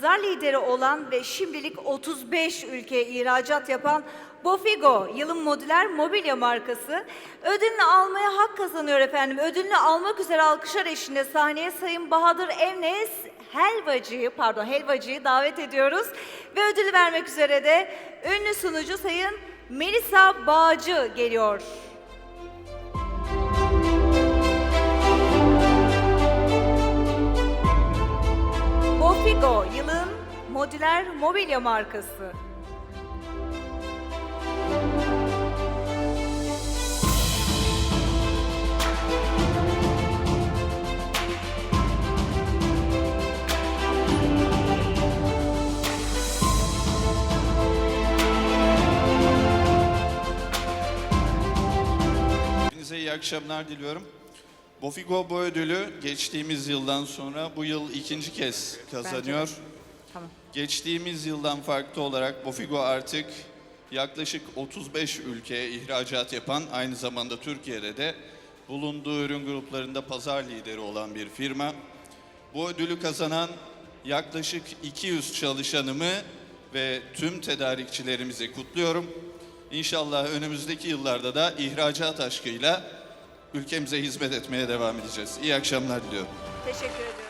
pazar lideri olan ve şimdilik 35 ülkeye ihracat yapan Bofigo, yılın modüler mobilya markası. Ödülünü almaya hak kazanıyor efendim. Ödülünü almak üzere alkışlar eşliğinde sahneye Sayın Bahadır Evnes Helvacı'yı, pardon Helvacı'yı davet ediyoruz. Ve ödülü vermek üzere de ünlü sunucu Sayın Melisa Bağcı geliyor. Bofigo, yılın modüler mobilya markası. Hepinize iyi akşamlar diliyorum. Bofigo bu ödülü geçtiğimiz yıldan sonra bu yıl ikinci kez kazanıyor. Geçtiğimiz yıldan farklı olarak Bofigo artık yaklaşık 35 ülkeye ihracat yapan, aynı zamanda Türkiye'de de bulunduğu ürün gruplarında pazar lideri olan bir firma. Bu ödülü kazanan yaklaşık 200 çalışanımı ve tüm tedarikçilerimizi kutluyorum. İnşallah önümüzdeki yıllarda da ihracat aşkıyla ülkemize hizmet etmeye devam edeceğiz. İyi akşamlar diliyorum. Teşekkür ediyorum.